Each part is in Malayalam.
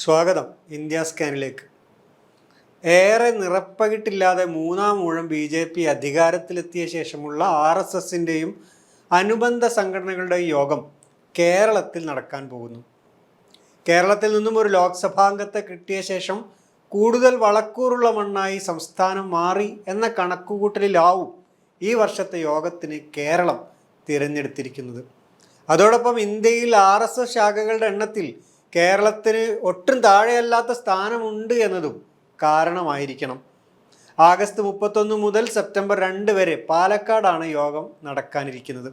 സ്വാഗതം ഇന്ത്യ സ്കാനിലേക്ക്. ഏറെ നിറപ്പകിട്ടില്ലാതെ മൂന്നാം ഊഴം ബി ജെ പി അധികാരത്തിലെത്തിയ ശേഷമുള്ള ആർ എസ് എസിന്റെയും അനുബന്ധ സംഘടനകളുടെയും യോഗം കേരളത്തിൽ നടക്കാൻ പോകുന്നു. കേരളത്തിൽ നിന്നും ഒരു ലോക്സഭാംഗത്തെ കിട്ടിയ ശേഷം കൂടുതൽ വളക്കൂറുള്ള മണ്ണായി സംസ്ഥാനം മാറി എന്ന കണക്കുകൂട്ടലിലാവും ഈ വർഷത്തെ യോഗത്തിന് കേരളം തിരഞ്ഞെടുത്തിരിക്കുന്നത്. അതോടൊപ്പം ഇന്ത്യയിൽ ആർ എസ് എസ് ശാഖകളുടെ എണ്ണത്തിൽ കേരളത്തിന് ഒട്ടും താഴെയല്ലാത്ത സ്ഥാനമുണ്ട് എന്നതും കാരണമായിരിക്കണം. ആഗസ്റ്റ് മുപ്പത്തൊന്ന് മുതൽ സെപ്റ്റംബർ രണ്ട് വരെ പാലക്കാടാണ് യോഗം നടക്കാനിരിക്കുന്നത്.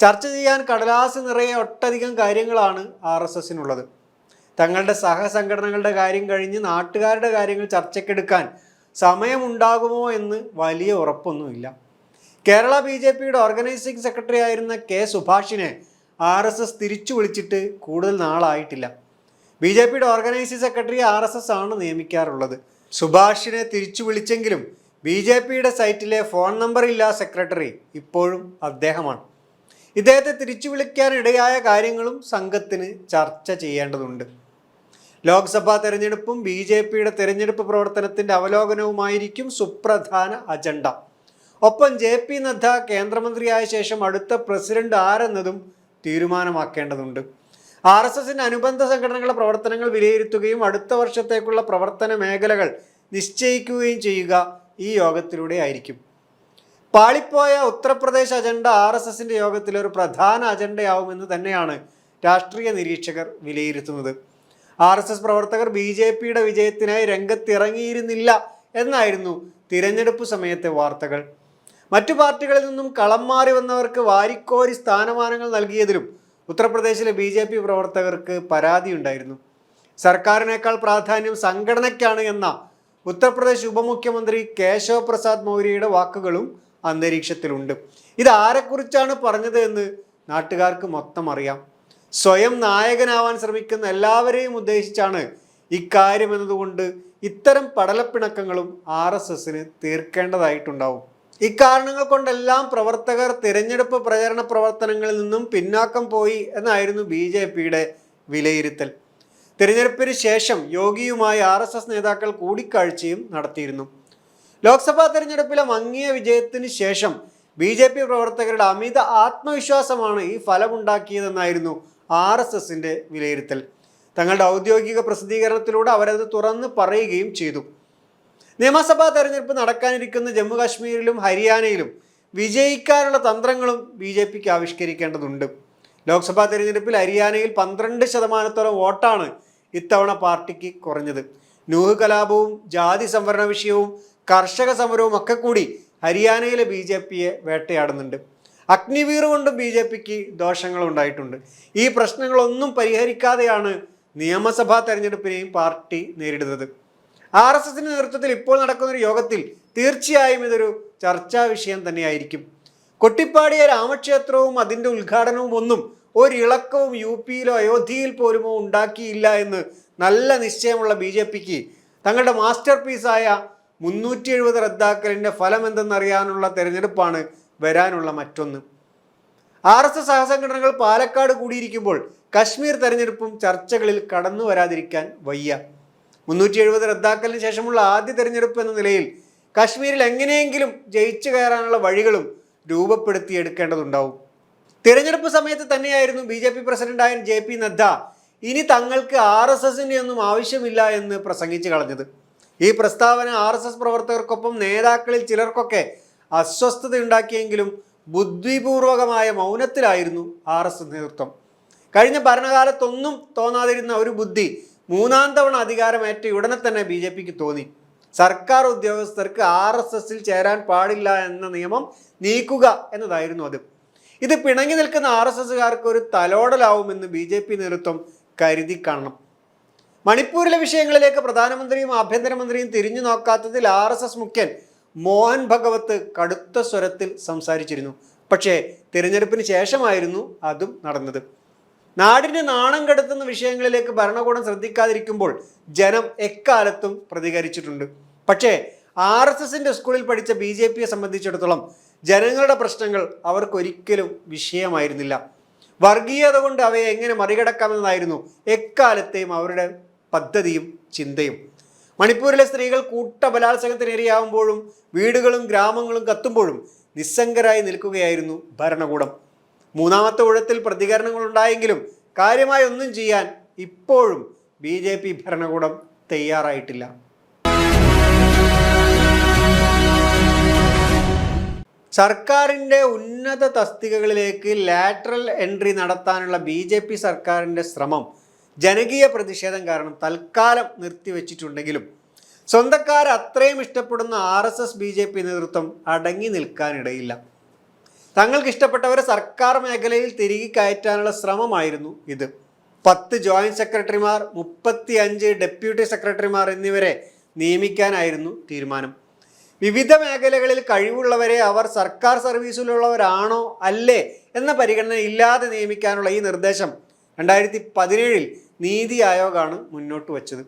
ചർച്ച ചെയ്യാൻ കടലാസ് നിറയെ ഒട്ടധികം കാര്യങ്ങളാണ് ആർ എസ് എസിനുള്ളത്. തങ്ങളുടെ സഹസംഘടനകളുടെ കാര്യം കഴിഞ്ഞ് നാട്ടുകാരുടെ കാര്യങ്ങൾ ചർച്ചയ്ക്കെടുക്കാൻ സമയമുണ്ടാകുമോ എന്ന് വലിയ ഉറപ്പൊന്നുമില്ല. കേരള ബി ജെ പിയുടെ ഓർഗനൈസിംഗ് സെക്രട്ടറി ആയിരുന്ന കെ സുഭാഷിനെ ആർ എസ് എസ് തിരിച്ചു വിളിച്ചിട്ട് കൂടുതൽ നാളായിട്ടില്ല. ബി ജെ പിയുടെ organising secretary R S S ആണ് നിയമിക്കാറുള്ളത്. സുഭാഷിനെ തിരിച്ചു വിളിച്ചെങ്കിലും ബി ജെ പിയുടെ സൈറ്റിലെ ഫോൺ നമ്പർ ഇല്ല സെക്രട്ടറി ഇപ്പോഴും അദ്ദേഹമാണ്. ഇദ്ദേഹത്തെ തിരിച്ചു വിളിക്കാനിടയായ കാര്യങ്ങളും സംഘത്തിന് ചർച്ച ചെയ്യേണ്ടതുണ്ട്. ലോക്സഭാ തെരഞ്ഞെടുപ്പും ബി ജെ പിയുടെ തെരഞ്ഞെടുപ്പ് പ്രവർത്തനത്തിന്റെ അവലോകനവുമായിരിക്കും സുപ്രധാന അജണ്ട. ഒപ്പം ജെ പി നദ്ദ കേന്ദ്രമന്ത്രിയായ ശേഷം അടുത്ത പ്രസിഡന്റ് ആരെന്നതും തീരുമാനമാക്കേണ്ടതുണ്ട്. ആർ എസ് എസിന്റെ അനുബന്ധ സംഘടനകളുടെ പ്രവർത്തനങ്ങൾ വിലയിരുത്തുകയും അടുത്ത വർഷത്തേക്കുള്ള പ്രവർത്തന മേഖലകൾ നിശ്ചയിക്കുകയും ചെയ്യുക ഈ യോഗത്തിലൂടെ ആയിരിക്കും പാളിപ്പോയ ഉത്തർപ്രദേശ് അജണ്ട ആർ എസ് എസിന്റെ യോഗത്തിലെ ഒരു പ്രധാന അജണ്ടയാവുമെന്ന് തന്നെയാണ് രാഷ്ട്രീയ നിരീക്ഷകർ വിലയിരുത്തുന്നത്. ആർ എസ് എസ് പ്രവർത്തകർ ബി ജെ പിയുടെ വിജയത്തിനായി രംഗത്തിറങ്ങിയിരുന്നില്ല എന്നായിരുന്നു തിരഞ്ഞെടുപ്പ് സമയത്തെ വാർത്തകൾ. മറ്റു പാർട്ടികളിൽ നിന്നും കളം മാറി വന്നവർക്ക് വാരിക്കോരി സ്ഥാനമാനങ്ങൾ നൽകിയതിലും ഉത്തർപ്രദേശിലെ ബി ജെ പി പ്രവർത്തകർക്ക് പരാതിയുണ്ടായിരുന്നു സർക്കാരിനേക്കാൾ പ്രാധാന്യം സംഘടനയ്ക്കാണ് എന്ന ഉത്തർപ്രദേശ് ഉപമുഖ്യമന്ത്രി കേശവ് പ്രസാദ് മൗര്യയുടെ വാക്കുകളും അന്തരീക്ഷത്തിലുണ്ട്. ഇത് ആരെക്കുറിച്ചാണ് പറഞ്ഞത് എന്ന് നാട്ടുകാർക്ക് മൊത്തം അറിയാം. സ്വയം നായകനാവാൻ ശ്രമിക്കുന്ന എല്ലാവരെയും ഉദ്ദേശിച്ചാണ് ഇക്കാര്യം എന്നതുകൊണ്ട് ഇത്തരം പടലപ്പിണക്കങ്ങളും ആർ എസ് എസിന് തീർക്കേണ്ടതായിട്ടുണ്ടാവും. ഇക്കാരണങ്ങൾ കൊണ്ടെല്ലാം പ്രവർത്തകർ തിരഞ്ഞെടുപ്പ് പ്രചരണ പ്രവർത്തനങ്ങളിൽ നിന്നും പിന്നാക്കം പോയി എന്നായിരുന്നു ബി ജെ പിയുടെ വിലയിരുത്തൽ. തിരഞ്ഞെടുപ്പിന് ശേഷം യോഗിയുമായി ആർ എസ് എസ് നേതാക്കൾ കൂടിക്കാഴ്ചയും നടത്തിയിരുന്നു. ലോക്സഭാ തിരഞ്ഞെടുപ്പിലെ മങ്ങിയ വിജയത്തിന് ശേഷം ബി ജെ പി പ്രവർത്തകരുടെ അമിത ആത്മവിശ്വാസമാണ് ഈ ഫലമുണ്ടാക്കിയതെന്നായിരുന്നു ആർ എസ് എസിന്റെ വിലയിരുത്തൽ. തങ്ങളുടെ ഔദ്യോഗിക പ്രസിദ്ധീകരണത്തിലൂടെ അവരത് തുറന്ന് പറയുകയും ചെയ്തു. നിയമസഭാ തെരഞ്ഞെടുപ്പ് നടക്കാനിരിക്കുന്ന ജമ്മു കാശ്മീരിലും ഹരിയാനയിലും വിജയിക്കാനുള്ള തന്ത്രങ്ങളും ബി ജെ പിക്ക് ആവിഷ്കരിക്കേണ്ടതുണ്ട്. ലോക്സഭാ തെരഞ്ഞെടുപ്പിൽ ഹരിയാനയിൽ പന്ത്രണ്ട് ശതമാനത്തോളം വോട്ടാണ് ഇത്തവണ പാർട്ടിക്ക് കുറഞ്ഞത്. നൂഹ് കലാപവും ജാതി സംവരണ വിഷയവും കർഷക സമരവും ഒക്കെ കൂടി ഹരിയാനയിലെ ബി ജെ പിയെ വേട്ടയാടുന്നുണ്ട്. അഗ്നിവീർ കൊണ്ടും ബി ജെ പിക്ക് ദോഷങ്ങളുണ്ടായിട്ടുണ്ട് ഈ പ്രശ്നങ്ങളൊന്നും പരിഹരിക്കാതെയാണ് നിയമസഭാ തെരഞ്ഞെടുപ്പിനെയും പാർട്ടി നേരിടുന്നത്. ആർ എസ് എസിന്റെ നേതൃത്വത്തിൽ ഇപ്പോൾ നടക്കുന്ന ഒരു യോഗത്തിൽ തീർച്ചയായും ഇതൊരു ചർച്ചാ വിഷയം തന്നെയായിരിക്കും. കൊട്ടിപ്പാടിയ രാമക്ഷേത്രവും അതിന്റെ ഉദ്ഘാടനവും ഒന്നും ഒരിളക്കവും യു പിയിലോ അയോധ്യയിൽ പോലുമോ ഉണ്ടാക്കിയില്ല എന്ന് നല്ല നിശ്ചയമുള്ള ബി ജെ പിക്ക് തങ്ങളുടെ മാസ്റ്റർ പീസായ മുന്നൂറ്റി എഴുപത് റദ്ദാക്കലിന്റെ ഫലം എന്തെന്നറിയാനുള്ള തെരഞ്ഞെടുപ്പാണ് വരാനുള്ള മറ്റൊന്ന്. ആർ എസ് എസ് സഹസംഘടനകൾ പാലക്കാട് കൂടിയിരിക്കുമ്പോൾ കശ്മീർ തെരഞ്ഞെടുപ്പും ചർച്ചകളിൽ കടന്നു വരാതിരിക്കാൻ വയ്യ. മുന്നൂറ്റി എഴുപത് റദ്ദാക്കലിന് ശേഷമുള്ള ആദ്യ തെരഞ്ഞെടുപ്പ് എന്ന നിലയിൽ കാശ്മീരിൽ എങ്ങനെയെങ്കിലും ജയിച്ചു കയറാനുള്ള വഴികളും രൂപപ്പെടുത്തിയെടുക്കേണ്ടതുണ്ടാവും. തിരഞ്ഞെടുപ്പ് സമയത്ത് തന്നെയായിരുന്നു ബി ജെ പി പ്രസിഡന്റായ ജെ പി നദ്ദ ഇനി തങ്ങൾക്ക് ആർ എസ് എസിന്റെ ഒന്നും ആവശ്യമില്ല എന്ന് പ്രസംഗിച്ചു കളഞ്ഞത്. ഈ പ്രസ്താവന ആർ എസ് എസ് പ്രവർത്തകർക്കൊപ്പം നേതാക്കളിൽ ചിലർക്കൊക്കെ അസ്വസ്ഥതയുണ്ടാക്കിയെങ്കിലും ബുദ്ധിപൂർവകമായ മൗനത്തിലായിരുന്നു ആർ എസ് നേതൃത്വം. കഴിഞ്ഞ ഭരണകാലത്തൊന്നും തോന്നാതിരുന്ന ഒരു ബുദ്ധി മൂന്നാം തവണ അധികാരമേറ്റ ഉടനെ തന്നെ ബി ജെ പിക്ക് തോന്നി. സർക്കാർ ഉദ്യോഗസ്ഥർക്ക് ആർ എസ് എസിൽ ചേരാൻ പാടില്ല എന്ന നിയമം നീക്കുക എന്നതായിരുന്നു അത്. ഇത് പിണങ്ങി നിൽക്കുന്ന ആർ എസ് എസുകാർക്ക് ഒരു തലോടലാവുമെന്ന് ബി ജെ പി നേതൃത്വം കരുതി കാണണം. മണിപ്പൂരിലെ വിഷയങ്ങളിലേക്ക് പ്രധാനമന്ത്രിയും ആഭ്യന്തരമന്ത്രിയും തിരിഞ്ഞു നോക്കാത്തതിൽ ആർ എസ് എസ് മുഖ്യൻ മോഹൻ ഭഗവത്ത് കടുത്ത സ്വരത്തിൽ സംസാരിച്ചിരുന്നു. പക്ഷേ തിരഞ്ഞെടുപ്പിന് ശേഷമായിരുന്നു അതും നടന്നത്. നാടിന് നാണം കെടുത്തുന്ന വിഷയങ്ങളിലേക്ക് ഭരണകൂടം ശ്രദ്ധിക്കാതിരിക്കുമ്പോൾ ജനം എക്കാലത്തും പ്രതികരിച്ചിട്ടുണ്ട്. പക്ഷേ ആർ എസ് എസിന്റെ സ്കൂളിൽ പഠിച്ച ബി ജെ പിയെ സംബന്ധിച്ചിടത്തോളം ജനങ്ങളുടെ പ്രശ്നങ്ങൾ അവർക്കൊരിക്കലും വിഷയമായിരുന്നില്ല. വർഗീയത കൊണ്ട് അവയെ എങ്ങനെ മറികടക്കാമെന്നതായിരുന്നു എക്കാലത്തെയും അവരുടെ പദ്ധതിയും ചിന്തയും. മണിപ്പൂരിലെ സ്ത്രീകൾ കൂട്ടബലാത്സംഗത്തിന് ഇരയാവുമ്പോഴും വീടുകളും ഗ്രാമങ്ങളും കത്തുമ്പോഴും നിസ്സംഗരായി നിൽക്കുകയായിരുന്നു ഭരണകൂടം. മൂന്നാമത്തെ ഊഴത്തിൽ പ്രതികരണങ്ങൾ ഉണ്ടായെങ്കിലും കാര്യമായി ഒന്നും ചെയ്യാൻ ഇപ്പോഴും ബി ജെ പി ഭരണകൂടം തയ്യാറായിട്ടില്ല. സർക്കാരിന്റെ ഉന്നത തസ്തികകളിലേക്ക് ലാറ്ററൽ എൻട്രി നടത്താനുള്ള ബി ജെ പി സർക്കാരിന്റെ ശ്രമം ജനകീയ പ്രതിഷേധം കാരണം തൽക്കാലം നിർത്തിവെച്ചിട്ടുണ്ടെങ്കിലും സ്വന്തക്കാർ അത്രയും ഇഷ്ടപ്പെടുന്ന R S S B J P നേതൃത്വം അടങ്ങി നിൽക്കാനിടയില്ല. തങ്ങൾക്ക് ഇഷ്ടപ്പെട്ടവരെ സർക്കാർ മേഖലയിൽ തിരികെ കയറ്റാനുള്ള ശ്രമമായിരുന്നു ഇത്. പത്ത് ജോയിന്റ് സെക്രട്ടറിമാർ മുപ്പത്തി അഞ്ച് ഡെപ്യൂട്ടി സെക്രട്ടറിമാർ എന്നിവരെ നിയമിക്കാനായിരുന്നു തീരുമാനം. വിവിധ മേഖലകളിൽ കഴിവുള്ളവരെ അവർ സർക്കാർ സർവീസിലുള്ളവരാണോ അല്ലേ എന്ന പരിഗണന ഇല്ലാതെ നിയമിക്കാനുള്ള ഈ നിർദ്ദേശം രണ്ടായിരത്തി പതിനേഴിൽ നീതി ആയോഗാണ് മുന്നോട്ട് വച്ചത്.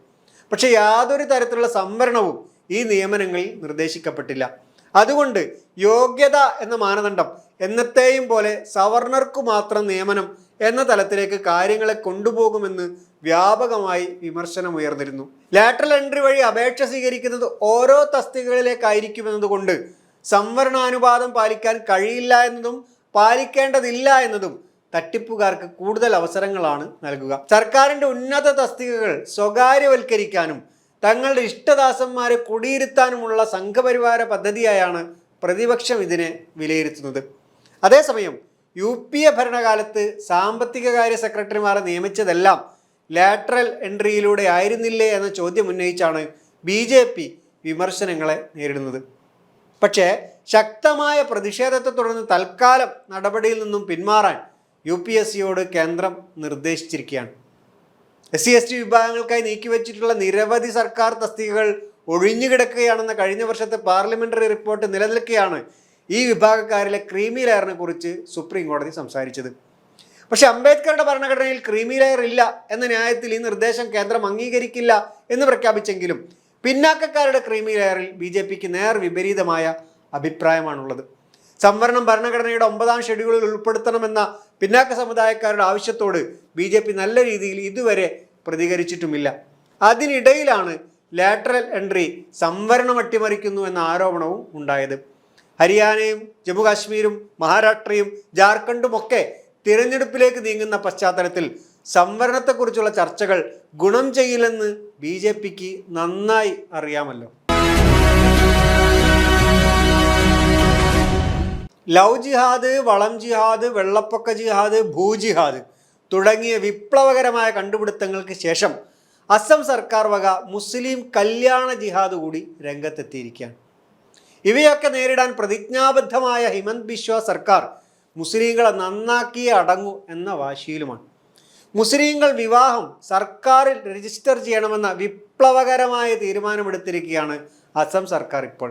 പക്ഷേ യാതൊരു തരത്തിലുള്ള സംവരണവും ഈ നിയമനങ്ങളിൽ നിർദ്ദേശിക്കപ്പെട്ടില്ല. അതുകൊണ്ട് യോഗ്യത എന്ന മാനദണ്ഡം എന്നത്തെയും പോലെ സവർണർക്കു മാത്രം നിയമനം എന്ന തലത്തിലേക്ക് കാര്യങ്ങളെ കൊണ്ടുപോകുമെന്ന് വ്യാപകമായി വിമർശനമുയർന്നിരുന്നു. ലാറ്ററൽ എൻട്രി വഴി അപേക്ഷ സ്വീകരിക്കുന്നത് ഓരോ തസ്തികകളിലേക്കായിരിക്കുമെന്നതുകൊണ്ട് സംവരണാനുപാതം പാലിക്കാൻ കഴിയില്ല എന്നതും പാലിക്കേണ്ടതില്ല എന്നതും തട്ടിപ്പുകാർക്ക് കൂടുതൽ അവസരങ്ങളാണ് നൽകുക. സർക്കാരിന്റെ ഉന്നത തസ്തികകൾ സ്വകാര്യവൽക്കരിക്കാനും തങ്ങളുടെ ഇഷ്ടദാസന്മാരെ കുടിയിരുത്താനുമുള്ള സംഘപരിവാര പദ്ധതിയായാണ് പ്രതിപക്ഷം ഇതിനെ വിലയിരുത്തുന്നത്. അതേസമയം യു പി എ ഭരണകാലത്ത് സാമ്പത്തിക കാര്യ സെക്രട്ടറിമാരെ നിയമിച്ചതെല്ലാം ലാറ്ററൽ എൻട്രിയിലൂടെ ആയിരുന്നില്ലേ എന്ന ചോദ്യം ഉന്നയിച്ചാണ് ബി ജെ പി വിമർശനങ്ങളെ നേരിടുന്നത്. പക്ഷേ ശക്തമായ പ്രതിഷേധത്തെ തുടർന്ന് തൽക്കാലം നടപടിയിൽ നിന്നും പിന്മാറാൻ യു പി എസ് സിയോട് കേന്ദ്രം നിർദ്ദേശിച്ചിരിക്കുകയാണ്. എസ് സി എസ് ടി വിഭാഗങ്ങൾക്കായി നീക്കിവെച്ചിട്ടുള്ള നിരവധി സർക്കാർ തസ്തികകൾ ഒഴിഞ്ഞുകിടക്കുകയാണെന്ന കഴിഞ്ഞ വർഷത്തെ പാർലമെന്ററി റിപ്പോർട്ട് നിലനിൽക്കെയാണ് ഈ വിഭാഗക്കാരിലെ ക്രീമി ലെയറിനെ കുറിച്ച് സുപ്രീം കോടതി സംസാരിച്ചത്. പക്ഷെ അംബേദ്കറുടെ ഭരണഘടനയിൽ ക്രീമി ലെയർ ഇല്ല എന്ന ന്യായത്തിൽ ഈ നിർദ്ദേശം കേന്ദ്രം അംഗീകരിക്കില്ല എന്ന് പ്രഖ്യാപിച്ചെങ്കിലും പിന്നാക്കക്കാരുടെ ക്രീമി ലെയറിൽ ബി ജെ പിക്ക് നേർ വിപരീതമായ അഭിപ്രായമാണുള്ളത്. സംവരണം ഭരണഘടനയുടെ ഒമ്പതാം ഷെഡ്യൂളിൽ ഉൾപ്പെടുത്തണമെന്ന പിന്നാക്ക സമുദായക്കാരുടെ ആവശ്യത്തോട് ബി ജെ പി നല്ല രീതിയിൽ ഇതുവരെ പ്രതികരിച്ചിട്ടുമില്ല. അതിനിടയിലാണ് ലാറ്ററൽ എൻട്രി സംവരണം അട്ടിമറിക്കുന്നു എന്ന ആരോപണവും ഉണ്ടായത്. ഹരിയാനയും ജമ്മുകാശ്മീരും മഹാരാഷ്ട്രയും ജാർഖണ്ഡും ഒക്കെ തിരഞ്ഞെടുപ്പിലേക്ക് നീങ്ങുന്ന പശ്ചാത്തലത്തിൽ സംവരണത്തെക്കുറിച്ചുള്ള ചർച്ചകൾ ഗുണം ചെയ്യില്ലെന്ന് ബി ജെ പിക്ക് നന്നായി അറിയാമല്ലോ. ലവ് ജിഹാദ് വളം ജിഹാദ് വെള്ളപ്പൊക്ക ജിഹാദ് ഭൂജിഹാദ് തുടങ്ങിയ വിപ്ലവകരമായ കണ്ടുപിടുത്തങ്ങൾക്ക് ശേഷം അസം സർക്കാർ വക മുസ്ലിം കല്യാണ ജിഹാദ് കൂടി രംഗത്തെത്തിയിരിക്കുകയാണ്. ഇവയൊക്കെ നേരിടാൻ പ്രതിജ്ഞാബദ്ധമായ ഹിമന്ത് ബിശ്വ സർക്കാർ മുസ്ലിങ്ങളെ നന്നാക്കി അടങ്ങൂ എന്ന വാശിയിലുമാണ്. മുസ്ലിങ്ങൾ വിവാഹം സർക്കാരിൽ രജിസ്റ്റർ ചെയ്യണമെന്ന വിപ്ലവകരമായ തീരുമാനമെടുത്തിരിക്കുകയാണ് അസം സർക്കാർ ഇപ്പോൾ.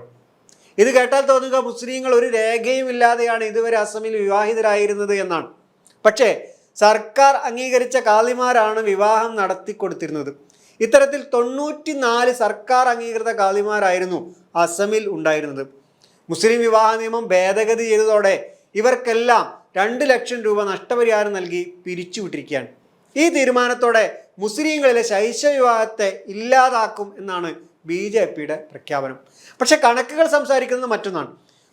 ഇത് കേട്ടാൽ തോന്നുക മുസ്ലിങ്ങൾ ഒരു രേഖയും ഇല്ലാതെയാണ് ഇതുവരെ അസമിൽ വിവാഹിതരായിരുന്നത് എന്നാണ്. പക്ഷേ സർക്കാർ അംഗീകരിച്ച കാളിമാരാണ് വിവാഹം നടത്തിക്കൊടുത്തിരുന്നത്. ഇത്തരത്തിൽ തൊണ്ണൂറ്റി നാല് സർക്കാർ അംഗീകൃത കാളിമാരായിരുന്നു അസമിൽ ഉണ്ടായിരുന്നത്. മുസ്ലിം വിവാഹ നിയമം ഭേദഗതി ചെയ്തതോടെ ഇവർക്കെല്ലാം രണ്ട് ലക്ഷം രൂപ നഷ്ടപരിഹാരം നൽകി പിരിച്ചുവിട്ടിരിക്കുകയാണ്. ഈ തീരുമാനത്തോടെ മുസ്ലിങ്ങളിലെ ശൈശവ വിവാഹത്തെ ഇല്ലാതാക്കും എന്നാണ് ബി ജെ പിയുടെ പ്രഖ്യാപനം. പക്ഷെ കണക്കുകൾ സംസാരിക്കുന്നത് മറ്റൊന്നാണ്.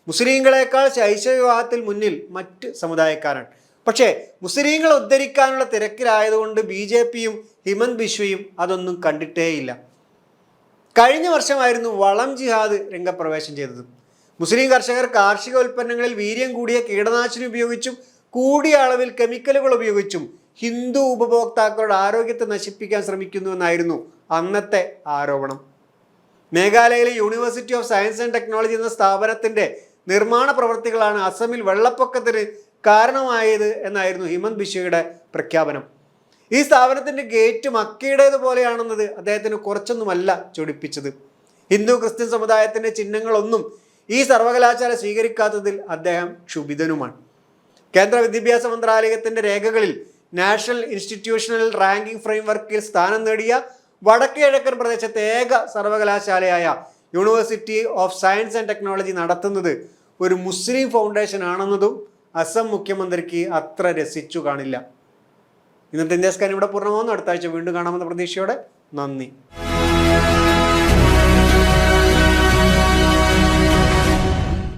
മുസ്ലിങ്ങളെക്കാൾ ശൈശവ വിവാഹത്തിൽ മുന്നിൽ മറ്റ് സമുദായക്കാരാണ്. പക്ഷേ മുസ്ലിങ്ങളെ ഉദ്ധരിക്കാനുള്ള തിരക്കിലായതുകൊണ്ട് ബി ജെ പിയും ഹിമന്ത് ബിശ്വയും അതൊന്നും കണ്ടിട്ടേയില്ല. കഴിഞ്ഞ വർഷമായിരുന്നു വളം ജിഹാദ് രംഗപ്രവേശം ചെയ്തത്. മുസ്ലിം കർഷകർ കാർഷിക ഉൽപ്പന്നങ്ങളിൽ വീര്യം കൂടിയ കീടനാശിനി ഉപയോഗിച്ചും കൂടിയ അളവിൽ കെമിക്കലുകൾ ഉപയോഗിച്ചും ഹിന്ദു ഉപഭോക്താക്കളുടെ ആരോഗ്യത്തെ നശിപ്പിക്കാൻ ശ്രമിക്കുന്നുവെന്നായിരുന്നു അന്നത്തെ ആരോപണം. മേഘാലയയിലെ university of science and technology എന്ന സ്ഥാപനത്തിന്റെ നിർമ്മാണ പ്രവൃത്തികളാണ് അസമിൽ വെള്ളപ്പൊക്കത്തിന് കാരണമായത് എന്നായിരുന്നു ഹിമന്ത് ബിശ്വയുടെ പ്രഖ്യാപനം. ഈ സ്ഥാപനത്തിന്റെ ഗേറ്റ് മക്കയുടേതുപോലെയാണെന്നത് അദ്ദേഹത്തിന് കുറച്ചൊന്നുമല്ല ചൊടിപ്പിച്ചത്. ഹിന്ദു ക്രിസ്ത്യൻ സമുദായത്തിന്റെ ചിഹ്നങ്ങളൊന്നും ഈ സർവകലാശാല സ്വീകരിക്കാത്തതിൽ അദ്ദേഹം ക്ഷുഭിതനുമാണ്. കേന്ദ്ര വിദ്യാഭ്യാസ മന്ത്രാലയത്തിന്റെ രേഖകളിൽ നാഷണൽ ഇൻസ്റ്റിറ്റ്യൂഷണൽ റാങ്കിംഗ് ഫ്രെയിംവർക്കിൽ സ്ഥാനം നേടിയ വടക്കുകിഴക്കൻ പ്രദേശത്തെ ഏക സർവകലാശാലയായ university of science and technology നടത്തുന്നത് ഒരു മുസ്ലിം ഫൗണ്ടേഷൻ ആണെന്നതും അസം മുഖ്യമന്ത്രിക്ക് അത്ര രസിച്ചു കാണില്ല. ഇന്നത്തെ ഇന്ത്യ സ്കാൻ ഇവിടെ പൂർണമാകുന്നു അടുത്ത ആഴ്ച വീണ്ടും കാണാമെന്ന പ്രതീക്ഷയോടെ നന്ദി.